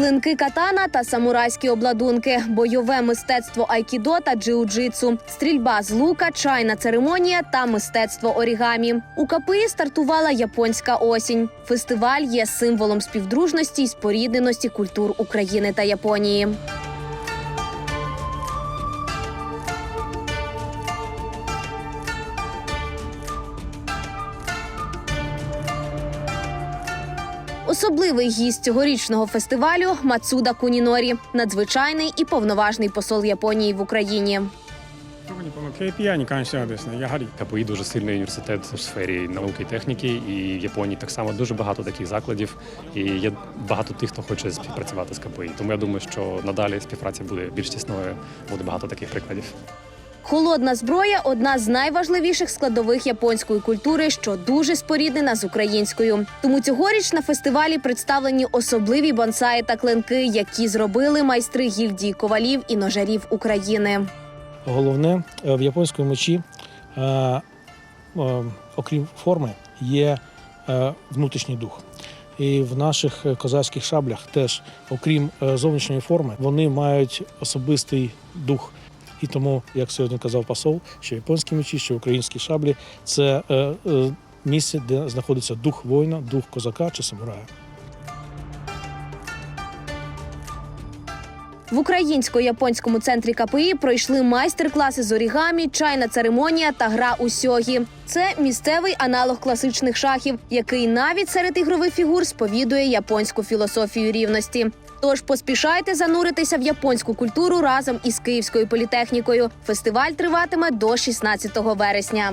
клинки катана та самурайські обладунки, бойове мистецтво айкідо та джиу-джитсу, стрільба з лука, чайна церемонія та мистецтво орігамі. У Капиї стартувала японська осінь. Фестиваль є символом співдружності і спорідненості культур України та Японії. Особливий гість цьогорічного фестивалю Мацуда Кунінорі, надзвичайний і повноважний посол Японії в Україні. КПІ дуже сильний університет у сфері науки і техніки, і в Японії так само дуже багато таких закладів. І є багато тих, хто хоче співпрацювати з КПІ. Тому я думаю, що надалі співпраця буде більш тісною, буде багато таких прикладів. Холодна зброя одна з найважливіших складових японської культури, що дуже споріднена з українською. Тому цьогоріч на фестивалі представлені особливі бонсаї та клинки, які зробили майстри гільдії ковалів і ножарів України. Головне е, в японському мечі, е, е, окрім форми, є е, внутрішній дух. І в наших е, козацьких шаблях теж, окрім е, зовнішньої форми, вони мають особистий дух. І тому, як сьогодні казав посол, що японські мечі, що українські шаблі це е, е, місце, де знаходиться дух воїна, дух козака чи самурая. В українсько-японському центрі КПІ пройшли майстер-класи з орігамі, чайна церемонія та гра у сьогі. Це місцевий аналог класичних шахів, який навіть серед ігрових фігур сповідує японську філософію рівності. Тож поспішайте зануритися в японську культуру разом із Київською політехнікою. Фестиваль триватиме до 16 вересня.